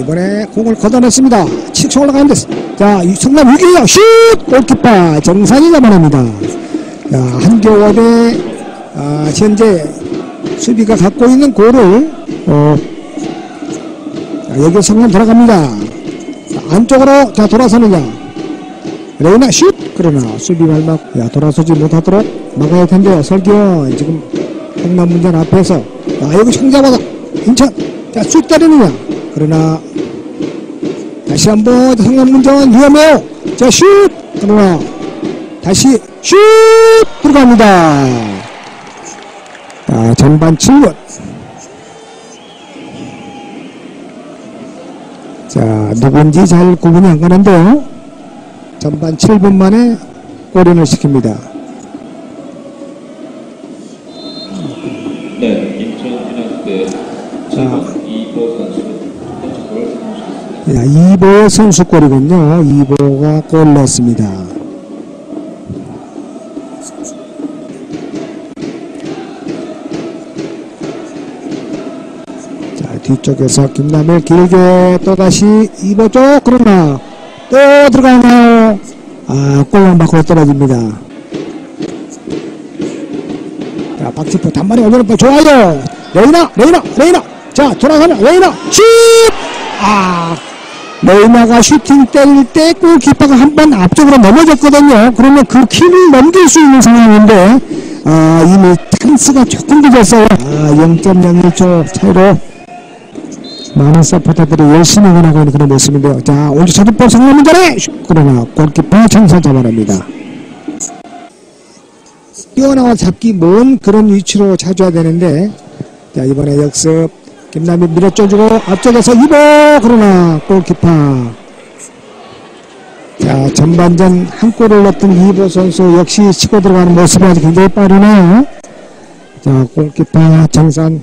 이번에 공을 걷어냈습니다. 칙칙 올라가는데 자 이- 성남 위기요 슛 골키퍼 정산이 잡아냅니다. 자 한겨울에 아, 현재 수비가 갖고 있는 골을 어, 자, 여기 성남 들어갑니다. 자, 안쪽으로 자 돌아서느냐 레이나 슛 그러나 수비 발막 야 돌아서지 못하도록 막아야 할 텐데요. 설기원 지금 성남 문전 앞에서 아 여기 청자보다 인천 자슛 때리느냐 그러나 다시 한번 성남 문전 위험해요. 자 슛 그러나 다시 슛 들어갑니다. 자 전반 7분 자 누군지 잘 구분이 안 가는데요. 전반 7분 만에 골인을 시킵니다. 네, 인천유나이티드 7번 이보 선수 자, 이보의 선수골이군요. 이보가 골 넣었습니다. 자, 뒤쪽에서 김남일 길게 또다시 이보 쪽 그러나 또 들어가나요? 아, 골만 밖으로 떨어집니다. 자, 박지포 단발에 올려놓고 좋아요. 레이나, 레이나, 레이나. 자, 돌아가면 레이나 슛! 아, 레이나가 슈팅 때릴 때 골키퍼가 한 번 앞쪽으로 넘어졌거든요. 그러면 그 키를 넘길 수 있는 상황인데, 아, 이미 찬스가 조금 늦었어요. 아, 0.01초 차이로 많은 서포터들이 열심히 응원하고 있는 그런 모습인데요. 자, 오늘 차두볼 성공문 전에 그러나 골키퍼 정선 잡아냅니다. 뛰어나와 잡기 먼 그런 위치로 차줘야 되는데 자 이번에 역습 김남이 밀어줘주고 앞쪽에서 이보 그러나 골키퍼. 자 전반전 한 골을 넣었던 이보 선수 역시 치고 들어가는 모습이 아주 굉장히 빠르네요. 자 골키퍼 정산.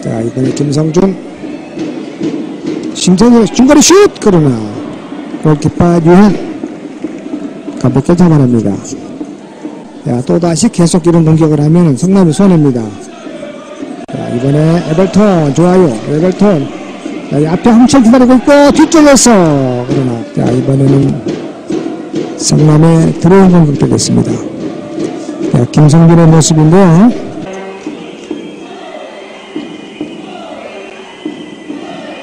자 이번에 김성준. 심성의 중거리 슛! 그러나 골키퍼 유한. 가볍게 잡아냅니다. 자, 또다시 계속 이런 공격을 하면 성남이 손해입니다. 자, 이번에 에벌턴, 좋아요. 에벌턴. 자, 이 앞에 홍철 기다리고 있고, 뒤쪽에서. 그러나, 자, 이번에는 성남의 들어온 공격 되겠습니다. 자, 김성준의 모습인데요.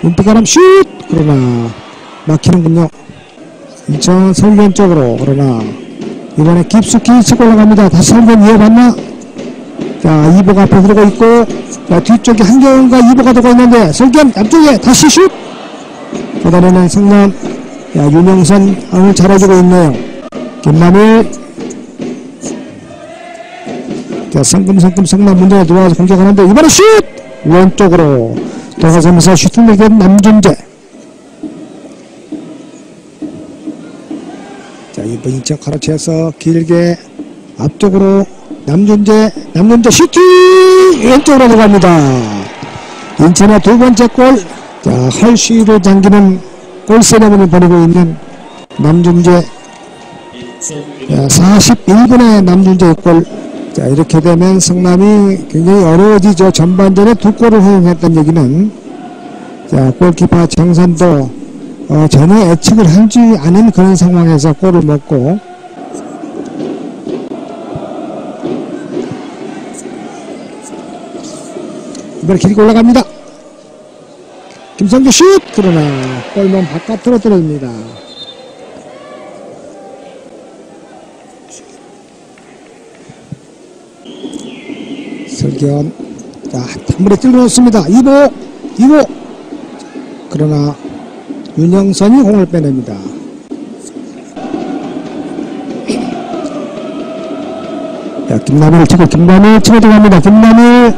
인피가람 슛! 그러나, 막히는군요. 인천 설변 쪽으로 그러나 이번에 깊숙이 치고 올라갑니다. 다시 설변 이어봤나? 자 이보가 앞에 들어고 있고 자 뒤쪽에 한경과 이보가 들어가 있는데 설견 앞쪽에 다시 슛! 그다음에는 성남 야 윤영선 오늘 잘해주고 있네요. 김만일 자 성금성금 성남 문제가 들어와서 공격하는데 이번에 슛! 왼쪽으로 돌아서면서 슈팅 내기는 남준재 자, 이 번 인천 가로채에서 길게 앞쪽으로 남준재, 남준재 슈팅! 왼쪽으로 들어갑니다. 인천의 두 번째 골. 자, 헐시를 당기는 골 세레머니 보내고 있는 남준재. 자, 41분의 남준재의 골. 자, 이렇게 되면 성남이 굉장히 어려워지죠. 전반전에 두 골을 허용했던 얘기는. 자, 골키퍼 정선도 어, 전혀 예측을 하지 않은 그런 상황에서 골을 먹고 이번에 길게 올라갑니다. 김성규 슛! 그러나 골문 바깥으로 떨어집니다. 설견 자, 한 번에 찔러 놓습니다. 2보 2보 그러나 윤영선이 공을 빼냅니다. 자, 김남일 치고 김남일 치고 들어갑니다. 김남일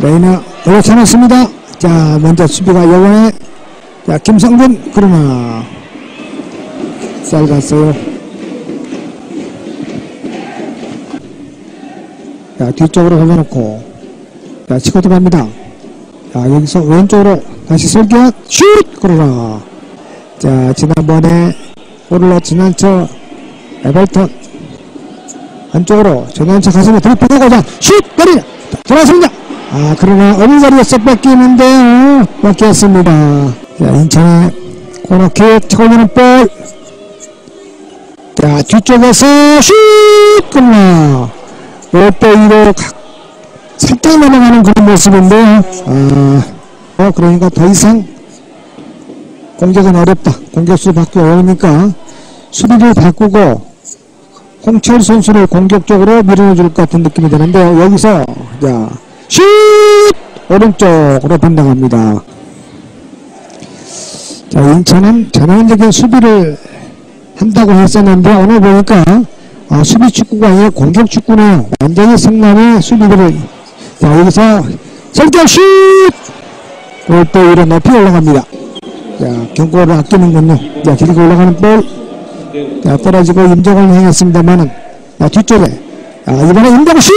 레이나 올려쳐놨습니다. 자, 먼저 수비가 요번에 자, 김성준 그러나 짧았어요. 자, 뒤쪽으로 흘려놓고, 자, 치고 들어갑니다. 자, 여기서 왼쪽으로 다시 설계한 슛! 그러나. 자, 지난번에 골을 넣지는 저 에벌턴 안쪽으로 전환차 가슴에 들이대고자 슛! 때리냐! 돌아섭니다! 아, 그러나 어느 자리에서 뺏기는데요. 뺏겼습니다. 자, 인천의 코너킥 쳐올리는 볼. 자, 뒤쪽에서 슛! 그러나 5대2로 살짝 넘어가는 그런 모습인데요. 아, 어, 그러니까 더 이상 공격은 어렵다. 공격수 바뀌기 어려우니까 수비를 바꾸고 홍철 선수를 공격적으로 밀어줄 것 같은 느낌이 드는데요. 여기서 자, 슛! 오른쪽으로 빗나갑니다. 자, 인천은 전환적인 수비를 한다고 했었는데 오늘 보니까 아, 수비 축구가 아니라 공격 축구네요. 완전히 성남의 수비들을 자 여기서 설정 슛! 골대 위로 높이 올라갑니다. 자 경고를 아끼는군요. 자 길게 올라가는 볼. 자 떨어지고 임정을 행했습니다만은 자 뒤쪽에 아, 이번에 임정 슛!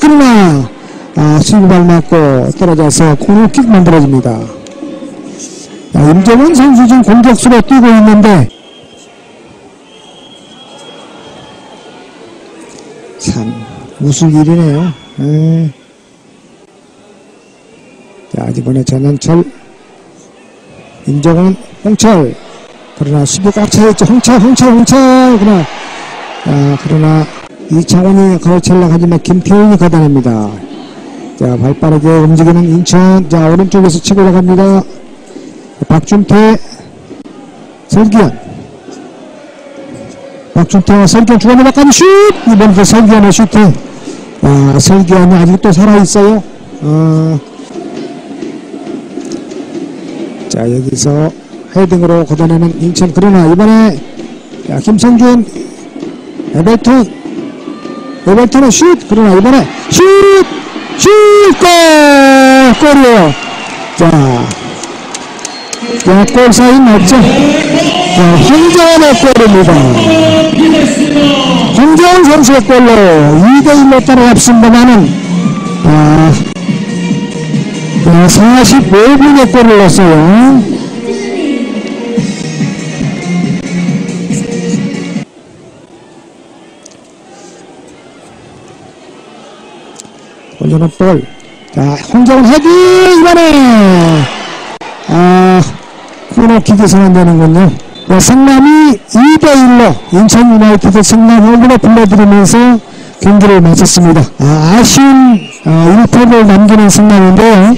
그러나 아, 수비발 맞고 떨어져서 코너킥 만들어집니다. 자, 임정원 선수 지금 공격수로 뛰고 있는데 참 무슨 일이네요. 에. 자 이번에 전원철 임정원 홍철 그러나 수비 꽉 차있죠 홍철 홍철 홍철 그러나 아, 그러나 이창원이 거쳐려 하지만 김태훈이 걷어냅니다. 자 발 빠르게 움직이는 인천 자 오른쪽에서 치고 올라갑니다. 박준태 설기현 박준태와 설기현 주간에 바꿔는 슛! 이번에 설기현의 슈팅. 아, 설기현이 아직도 살아있어요. 어. 자, 여기서 헤딩으로 걷어내는 인천. 그러나 이번에, 야, 김성준, 에벨턴, 에벨턴의 슛! 그러나 이번에 슛! 슛! 골! 골이에요. 자, 자, 골 사인 없죠? 자, 홍정원의 골입니다. 홍정원 선수의 골로 2대1로 따라잡습니다만은, 아, 45분의 골을 넣었어요. 올려놓은 볼. 자, 홍정원 헤딩! 이번에! 아, 코너킥이 선언되는군요. 네, 성남이 2대1로 인천 유나이티드 성남 홈으로 불러들이면서 경기를 마쳤습니다. 아, 아쉬운 아, 1패를 남기는 성남인데요.